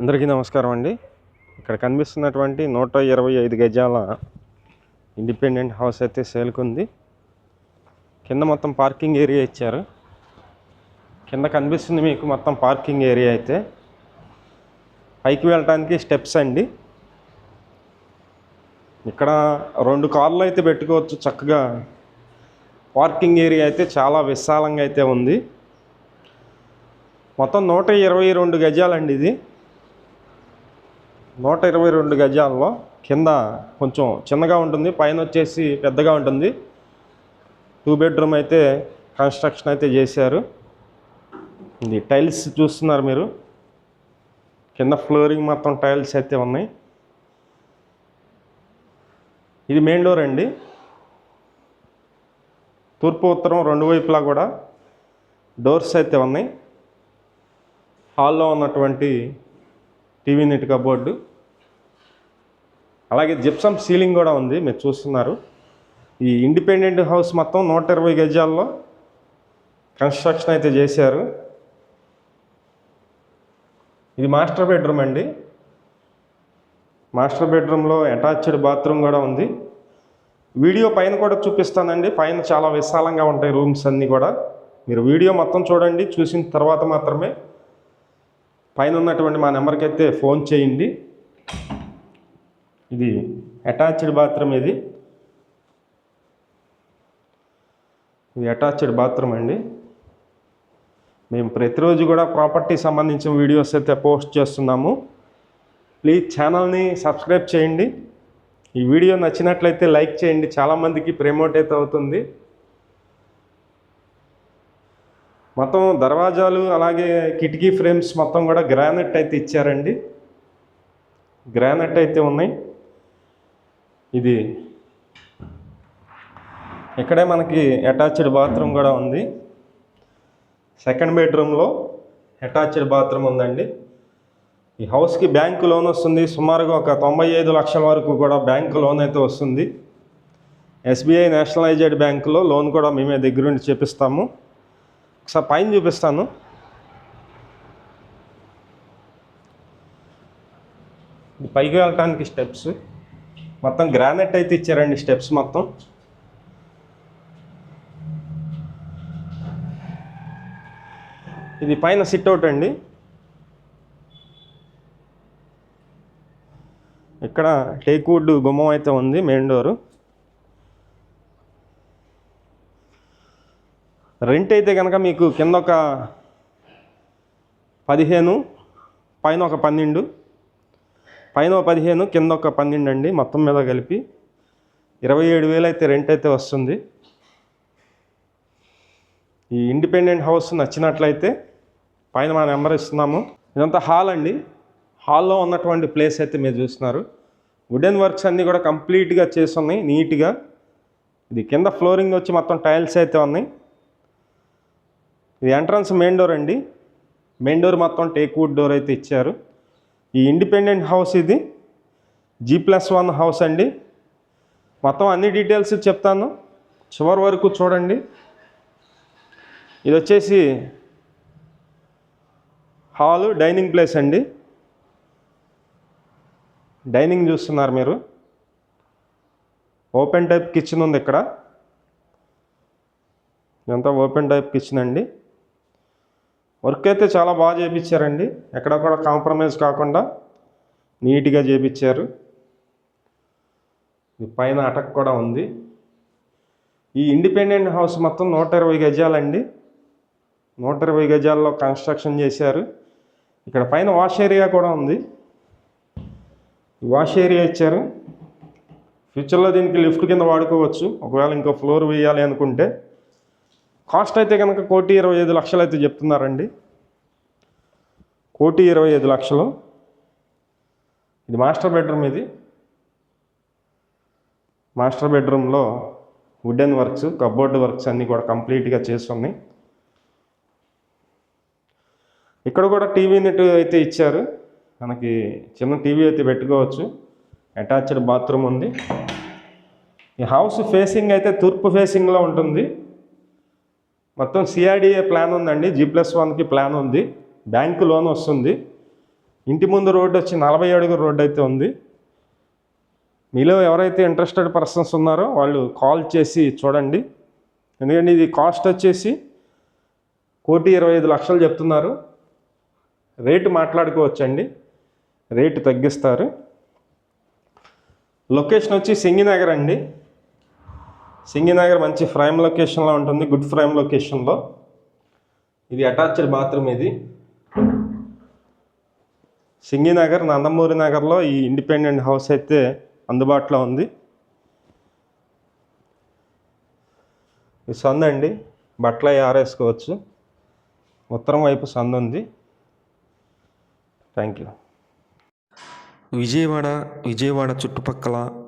అందరికీ నమస్కారం అండి. ఇక్కడ కనిపిస్తున్నటువంటి నూట ఇరవై ఐదు గజాల ఇండిపెండెంట్ హౌస్ అయితే సేల్కుంది కింద మొత్తం పార్కింగ్ ఏరియా ఇచ్చారు. కింద కనిపిస్తుంది మీకు మొత్తం పార్కింగ్ ఏరియా అయితే. పైకి వెళ్ళటానికి స్టెప్స్ అండి. ఇక్కడ రెండు కార్లు అయితే పెట్టుకోవచ్చు చక్కగా. పార్కింగ్ ఏరియా అయితే చాలా విశాలంగా అయితే ఉంది. మొత్తం నూట ఇరవై రెండు గజాలండి ఇది. నూట ఇరవై రెండు గజాల్లో కింద కొంచెం చిన్నగా ఉంటుంది పైన వచ్చేసి పెద్దగా ఉంటుంది. టూ బెడ్రూమ్ అయితే కన్స్ట్రక్షన్ అయితే చేశారు. ఇది టైల్స్ చూస్తున్నారు మీరు. కింద ఫ్లోరింగ్ మొత్తం టైల్స్ అయితే ఉన్నాయి. ఇది మెయిన్ డోర్ అండి. తూర్పు ఉత్తరం రెండు వైపులా కూడా డోర్స్ అయితే ఉన్నాయి. హాల్లో ఉన్నటువంటి టీవీ నెట్ కబోర్డు. అలాగే జిప్సమ్ సీలింగ్ కూడా ఉంది మీరు చూస్తున్నారు. ఈ ఇండిపెండెంట్ హౌస్ మొత్తం నూట ఇరవై గజాల్లో కన్స్ట్రక్షన్ అయితే చేశారు. ఇది మాస్టర్ బెడ్రూమ్ అండి. మాస్టర్ బెడ్రూమ్లో అటాచ్డ్ బాత్రూమ్ కూడా ఉంది. వీడియో పైన కూడా చూపిస్తానండి. పైన చాలా విశాలంగా ఉంటాయి రూమ్స్ అన్నీ కూడా. మీరు వీడియో మొత్తం చూడండి చూసిన తర్వాత మాత్రమే పైన ఉన్నటువంటి మా నెంబర్కి అయితే ఫోన్ చేయండి. ఇది అటాచ్డ్ బాత్రూమ్ ఇది. ఇది అటాచ్డ్ బాత్రూమ్ అండి. మేము ప్రతిరోజు కూడా ప్రాపర్టీ సంబంధించిన వీడియోస్ అయితే పోస్ట్ చేస్తున్నాము. ప్లీజ్ ఛానల్ని సబ్స్క్రైబ్ చేయండి. ఈ వీడియో నచ్చినట్లయితే లైక్ చేయండి. చాలామందికి ప్రమోట్ అయితే అవుతుంది. మొత్తం దర్వాజాలు అలాగే కిటికీ ఫ్రేమ్స్ మొత్తం కూడా గ్రానైట్ అయితే ఇచ్చారండి. గ్రానైట్ అయితే ఉన్నాయి. ఇది ఇక్కడే మనకి అటాచ్డ్ బాత్రూమ్ కూడా ఉంది. సెకండ్ బెడ్రూమ్లో అటాచ్డ్ బాత్రూమ్ ఉందండి. ఈ హౌస్కి బ్యాంకు లోన్ వస్తుంది. సుమారుగా ఒక తొంభై ఐదు లక్షల వరకు కూడా బ్యాంకు లోన్ అయితే వస్తుంది. ఎస్బీఐ నేషనలైజ్డ్ బ్యాంకులో లోన్ కూడా మేమే దగ్గరుండి చేపిస్తాము. ఒకసారి పైన చూపిస్తాను. ఇది పైకి వెళ్ళటానికి స్టెప్స్. మొత్తం గ్రానైట్ అయితే ఇచ్చారండి స్టెప్స్ మొత్తం. ఇది పైన సిట్ అవుట్ అండి. ఇక్కడ టేక్వుడ్ గుమ్మం అయితే ఉంది మెయిన్ డోరు. రెంట్ అయితే కనుక మీకు కింద ఒక పదిహేను పైన ఒక పన్నెండు పైన ఒక పదిహేను కింద ఒక పన్నెండు అండి. మొత్తం మీద కలిపి ఇరవై ఏడు వేలు అయితే రెంట్ అయితే వస్తుంది. ఈ ఇండిపెండెంట్ హౌస్ నచ్చినట్లయితే పైన మా నెంబర్ ఇస్తున్నాము. ఇదంతా హాల్ అండి. హాల్లో ఉన్నటువంటి ప్లేస్ అయితే మీరు చూస్తున్నారు. వుడెన్ వర్క్స్ అన్నీ కూడా కంప్లీట్గా చేసి ఉన్నాయి నీట్గా. ఇది కింద ఫ్లోరింగ్ వచ్చి మొత్తం టైల్స్ అయితే ఉన్నాయి. ఇది ఎంట్రన్స్ మెయిన్ డోర్ అండి. మెయిన్ డోర్ మొత్తం టేక్ వుడ్ డోర్ అయితే ఇచ్చారు. ఈ ఇండిపెండెంట్ హౌస్ ఇది. జీ ప్లస్ వన్ హౌస్ అండి. మొత్తం అన్ని డీటెయిల్స్ చెప్తాను. చివరి వరకు చూడండి. ఇది వచ్చేసి హాలు డైనింగ్ ప్లేస్ అండి. డైనింగ్ చూస్తున్నారు మీరు. ఓపెన్ టైప్ కిచెన్ ఉంది ఇక్కడ. ఇదంతా ఓపెన్ టైప్ కిచెన్ అండి. వర్క్ అయితే చాలా బాగా చేయించారండి ఎక్కడ కూడా కాంప్రమైజ్ కాకుండా నీట్గా చేయించారు పైన అటక్ కూడా ఉంది. ఈ ఇండిపెండెంట్ హౌస్ మొత్తం నూట ఇరవై గజాలండి. నూట ఇరవై గజాల్లో కన్స్ట్రక్షన్ చేశారు. ఇక్కడ పైన వాష్ ఏరియా కూడా ఉంది. వాష్ ఏరియా ఇచ్చారు. ఫ్యూచర్లో దీనికి లిఫ్ట్ కింద వాడుకోవచ్చు. ఒకవేళ ఇంకో ఫ్లోర్ వేయాలి అనుకుంటే. కాస్ట్ అయితే కనుక కోటి ఇరవై ఐదు లక్షలు అయితే చెప్తున్నారండి. కోటి ఇరవై ఐదు లక్షలు. ఇది మాస్టర్ బెడ్రూమ్ ఇది. మాస్టర్ బెడ్రూమ్లో వుడెన్ వర్క్స్ కబోర్డ్ వర్క్స్ అన్నీ కూడా కంప్లీట్గా చేస్తున్నాయి. ఇక్కడ కూడా టీవీ నెట్ అయితే ఇచ్చారు. మనకి చిన్న టీవీ అయితే పెట్టుకోవచ్చు. అటాచ్డ్ బాత్రూమ్ ఉంది. ఈ హౌస్ ఫేసింగ్ అయితే తూర్పు ఫేసింగ్లో ఉంటుంది. మొత్తం సిఆర్డీఏ ప్లాన్ ఉందండి. జీ ప్లస్ వన్కి ప్లాన్ ఉంది. బ్యాంకు లోన్ వస్తుంది. ఇంటి ముందు రోడ్డు వచ్చి నలభై అడుగుల రోడ్డు అయితే ఉంది. మీలో ఎవరైతే ఇంట్రెస్టెడ్ పర్సన్స్ ఉన్నారో వాళ్ళు కాల్ చేసి చూడండి. ఎందుకంటే ఇది కాస్ట్ వచ్చేసి కోటి ఇరవై ఐదు లక్షలు చెప్తున్నారు. రేటు మాట్లాడుకోవచ్చండి. రేటు తగ్గిస్తారు. లొకేషన్ వచ్చి సింగినగర్ అండి సింగినగర్ మంచి ఫ్రైమ్ లొకేషన్లో ఉంటుంది గుడ్ ఫ్రైమ్ లొకేషన్లో. ఇది అటాచ్డ్ బాత్రూమ్ ఇది. సింగినగర్ నందమూరి నగర్లో ఈ ఇండిపెండెంట్ హౌస్ అయితే అందుబాటులో ఉంది. ఇది సందు అండి బట్టలు అవి ఆరేసుకోవచ్చు. ఉత్తరం వైపు సందు ఉంది. థ్యాంక్ యూ విజయవాడ విజయవాడ చుట్టుపక్కల